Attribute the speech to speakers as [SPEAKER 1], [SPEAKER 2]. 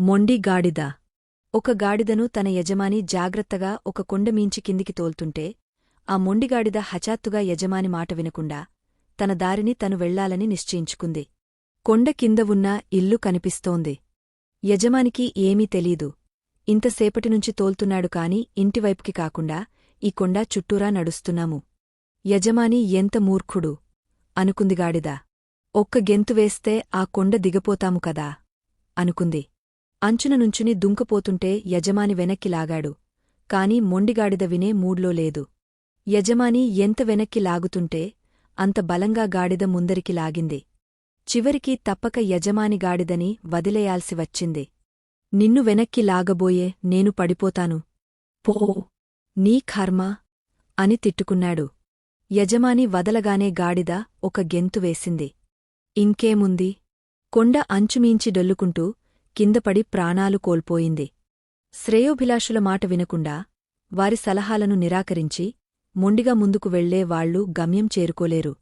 [SPEAKER 1] మొండి గాడిద. ఒక గాడిదను తన యజమాని జాగ్రత్తగా ఒక కొండమీంచి కిందికి తోల్తుంటే ఆ మొండిగాడిద హఠాత్తుగా యజమాని మాట వినకుండా తన దారిని తను వెళ్ళాలని నిశ్చయించుకుంది. కొండ కింద ఉన్న ఇల్లు కనిపిస్తోంది. యజమానికి ఏమీ తెలీదు. ఇంతసేపటినుంచి తోల్తున్నాడు కాని ఇంటివైపుకి కాకుండా ఈ కొండ చుట్టూరా నడుస్తున్నాము. యజమాని ఎంత మూర్ఖుడు! అనుకుంది గాడిద. ఒక్క గెంతు వేస్తే ఆ కొండ దిగపోతాము కదా! అనుకుంది. అంచున నుంచుని దుంకపోతుంటే యజమాని వెనక్కి లాగాడు. కాని మొండిగాడిద వినే మూడ్లో లేదు. యజమాని ఎంత వెనక్కి లాగుతుంటే అంత బలంగా గాడిద ముందరికి లాగింది. చివరికి తప్పక యజమాని గాడిదని వదిలేయాల్సి వచ్చింది. నిన్ను వెనక్కి లాగబోయే నేను పడిపోతాను. పో నీ ఖర్మ అని తిట్టుకున్నాడు. యజమాని వదలగానే గాడిద ఒక గెంతు వేసింది. ఇంకేముంది? కొండ అంచుమీంచి డొల్లుకుంటూ కిందపడి ప్రాణాలు కోల్పోయింది. శ్రేయోభిలాషుల మాట వినకుండా వారి సలహాలను నిరాకరించి మొండిగా ముందుకు వెళ్ళే వాళ్ళు గమ్యం చేరుకోలేరు.